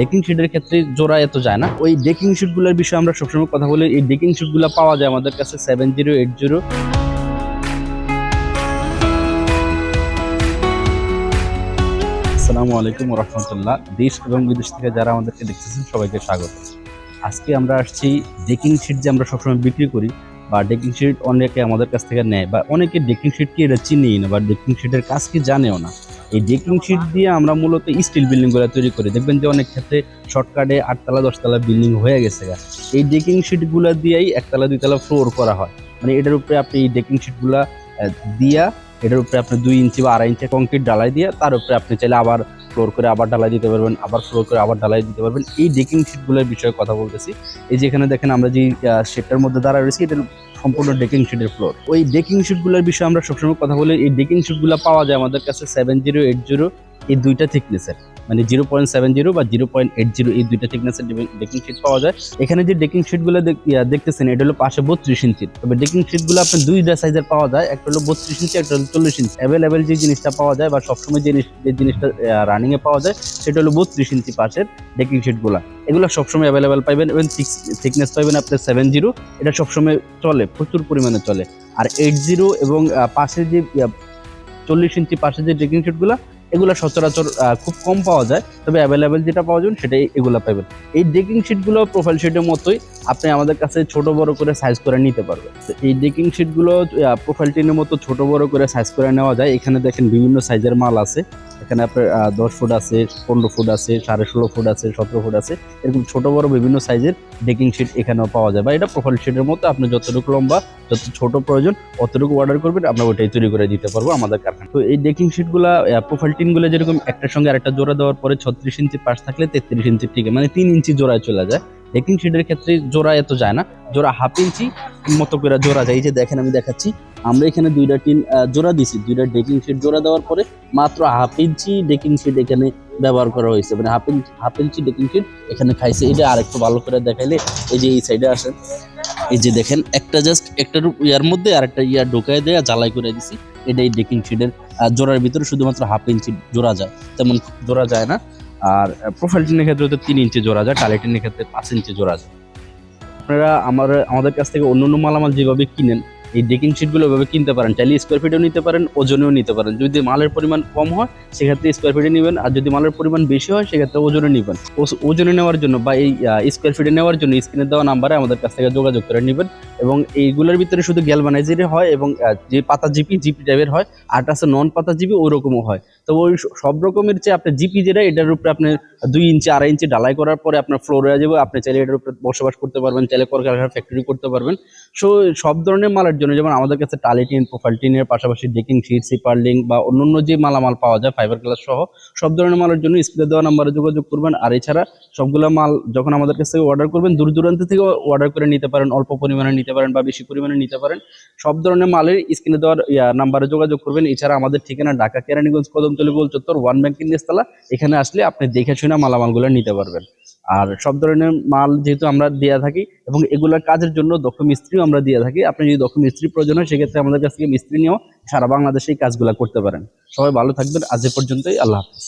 Decking শিটের ক্ষেত্রে জোড়া এত যায় না। ওই ডেকিং শিটগুলোর বিষয়ে আমরা সবসময় কথা বলি, এই ডেকিং শিটগুলো পাওয়া যায় আমাদের কাছে সেভেন জিরো এইট জিরো আসসালামু আলাইকুম রহমতুল্লাহ দেশ এবং বিদেশ থেকে যারা আমাদেরকে দেখতেছেন, সবাইকে স্বাগত। আজকে আমরা আসছি ডেকিং শিট যে আমরা সবসময় বিক্রি করি, বা ডেকিং শিট অনেকে আমাদের কাছ থেকে নেয়, বা অনেকে ডেকিং শিট কি এটা চিনিই না, বা ডেকিং শিটের কাজ কি জানেও না। এই ডেকিং শিট দিয়ে আমরা মূলত স্টিল বিল্ডিংগুলো তৈরি করি, দেখবেন যে অনেক ক্ষেত্রে শর্টকাটে আটতলা, দশতলা বিল্ডিং হয়ে গেছে। এই ডেকিং শিটগুলো দিয়েই একতলা, দুইতলা ফ্লোর করা হয় মানে এটার উপরে আপনি এই ডেকিং শিটগুলা দিয়া, এটার উপরে আপনি দুই ইঞ্চি বা আড়াই ইঞ্চি কংক্রিট ডালাই দিয়ে, তার উপরে আপনি চাইলে আবার ফ্লোর করে আবার ঢালাই দিতে পারবেন, আবার ফ্লোর করে আবার ঢালাই দিতে পারবেন। এই ডেকিং শিটগুলোর বিষয়ে কথা বলতেছি। এই যে এখানে দেখেন আমরা যে শেডটার মধ্যে দাঁড়া রয়েছি, এটা সম্পূর্ণ ডেকিং শিটের ফ্লোর ওই ডেকিং শিটগুলোর বিষয়ে আমরা সবসময় কথা বলি, এই ডেকিং শিটগুলো পাওয়া যায় আমাদের কাছে সেভেন জিরো এইট জিরো এই দুইটা থিকনেসের মানে জিরো পয়েন্ট সেভেন জিরো বা জিরো পয়েন্ট এইট জিরো এই দুইটা থিকনেসের ডেকিং শিট পাওয়া যায়। এখানে যে ডেকিং শিটগুলো দেখ- দেখতেছেন, এটা হলো পাশে বত্রিশ ইঞ্চি তবে ডেকিং শিটগুলো আপনার দুইটা সাইজের পাওয়া যায়, একটা হলো বত্রিশ ইঞ্চি একটা হলো চল্লিশ ইঞ্চি অ্যাভেলেবেল যে জিনিসটা পাওয়া যায় বা সবসময় যে জিনিস- যে জিনিসটা রানিং এ পাওয়া যায়, সেটা হলো বত্রিশ ইঞ্চি পাশের ডেকিং শিটগুলো এগুলো সবসময় অ্যাভেলেবেল পাইবেন এবং থিকনেস পাইবেন আপনার সেভেন জিরো এটা সবসময় চলে, প্রচুর পরিমাণে চলে। আর এইট জিরো এবং পাশে যে চল্লিশ ইঞ্চি পাশে যে ডেকিং শিটগুলো এগুলো সচরাচর খুব কম পাওয়া যায়, তবে অ্যাভেলেবেল যেটা পাওয়া যাবেন সেটাই এগুলো পাবেন এই ডেকিং শিটগুলো প্রোফাইল শিটের মতোই আপনি আমাদের কাছে ছোট বড় করে সাইজ করে নিতে পারবেন। তো এই ডেকিং শিটগুলো প্রোফাইল টিনের মতো ছোট বড় করে সাইজ করে নেওয়া যায়। এখানে দেখেন বিভিন্ন সাইজের মাল আছে। এখানে আপনার দশ ফুট আছে, পনেরো ফুট আছে, সাড়ে ষোলো ফুট আছে, সতেরো ফুট আছে। এরকম ছোট বড় বিভিন্ন সাইজের ডেকিং শিট এখানেও পাওয়া যায়। বা এটা প্রোফাইল শিটের মতো, আপনি যতটুকু লম্বা, যত ছোট প্রয়োজন, অতটুকু অর্ডার করবেন, আমরা ওটাই তৈরি করে দিতে পারব আমাদের কারখানা তো এই ডেকিং শিটগুলা প্রোফাইল টিনগুলো যেরকম একটার সঙ্গে আরেকটা জোড়া দেওয়ার পরে ছত্রিশ ইঞ্চি পাশ থাকলে তেত্রিশ ইঞ্চি ঠিক মানে তিন ইঞ্চি জোড়ায় চলে যায়। ডেকিং শিটের ক্ষেত্রে জোড়া এত যায় না, জোড়া হাফ ইঞ্চি মতো করে জোড়া যায়। এই যে দেখেন আমি দেখাচ্ছি আমরা এখানে দুইটা টিন জোড়া দিছি। দুইটা ডেকিং শিট জোড়া দেওয়ার পরে মাত্র হাফ ইঞ্চি ডেকিং শিট এখানে ব্যবহার করা হয়েছে। মানে half inch half inch decking sheet এখানে খাইছে। এটা আরেকটু ভালো করে দেখাইলে, এই যে এই সাইডে আসেন। এই যে দেখেন, একটা জাস্ট একটা ইয়ার মধ্যে আর একটা ইয়ার ঢোকায় দেয়া জ্বালাই করে দিছি। এটা এই ডেকিং শিটের জোড়ার ভিতরে শুধুমাত্র হাফ ইঞ্চি জোড়া যায়। তেমন জোড়া যায় না। আর প্রোফাইল টিনের ক্ষেত্রে তো তিন ইঞ্চি জোড়া যায়, টালি টিনের ক্ষেত্রে পাঁচ ইঞ্চি জোড়া যায়। আপনারা আমার, আমাদের কাছ থেকে অন্য অন্য মালামাল যেভাবে কিনেন এই ডেকিং শিটগুলো এভাবে কিনতে পারেন। চাইলে স্কোয়ার ফিটেও নিতে পারেন, ওজনেও নিতে পারেন। যদি মালের পরিমাণ কম হয়, সেক্ষেত্রে স্কোয়ার ফিটে নেবেন। আর যদি মালের পরিমাণ বেশি হয়, সেক্ষেত্রে ওজনে নেবেন। ওজনে নেওয়ার জন্য বা এই স্কোয়ার ফিটে নেওয়ার জন্য স্ক্রিনে দেওয়া নাম্বারে আমাদের কাছ থেকে যোগাযোগ করে নেবেন। এবং এইগুলোর ভিতরে শুধু গ্যালভানাইজারই হয় এবং যে পাতা জিপি জিপি টাইপের হয়, আর আছে নন পাতা জিপি ওই রকমও হয়। তো ওই সব রকমের চেয়ে আপনার জিপি যেটা, এটার উপরে আপনি দুই ইঞ্চি আড়াই ইঞ্চি ঢালাই করার পরে আপনার ফ্লোর হয়ে যাবে। আপনি চাইলে এটার উপরে বসবাস করতে পারবেন, চাইলে কলকারখানা ফ্যাক্টরি করতে পারবেন। সো সব ধরনের মালের জন্য যেমন আমাদের কাছে টালি টিন পাশাপাশি ডেকিং শিট সিপারলিং বা অন্যান্য যে মালামাল পাওয়া যায় ফাইবার গ্লাস সহ সব ধরনের মালের জন্য স্ক্রিনে দেওয়া নাম্বারে যোগাযোগ করবেন। আর এছাড়া সবগুলো মাল যখন আমাদের কাছ থেকে অর্ডার করবেন, দূর দূরান্ত থেকে অর্ডার করে নিতে পারেন, অল্প পরিমাণে নিতে পারেন বা বেশি পরিমাণে নিতে পারেন। সব ধরনের মালের স্ক্রিনে দেওয়ার নাম্বারে যোগাযোগ করবেন। এছাড়া আমাদের ঠিকানা ঢাকা কেরানীগঞ্জ, কদমতলী গোল চত্বর ওয়ান ব্যাংক নিচতলা এখানে আসলে আপনি দেখে শুনে মালামালগুলো নিতে পারবেন। আর সব ধরনের মাল যেহেতু আমরা দিয়ে থাকি এবং এগুলোর কাজের জন্য দক্ষ মিস্ত্রিও আমরা দিয়ে থাকি, আপনি যদি দক্ষ মিস্ত্রি প্রয়োজন হয়, সেক্ষেত্রে আমাদের কাছ থেকে মিস্ত্রি নিয়েও সারা বাংলাদেশে এই কাজগুলো করতে পারেন। সবাই ভালো থাকবেন, আজ এ পর্যন্তই, আল্লাহ হাফিজ।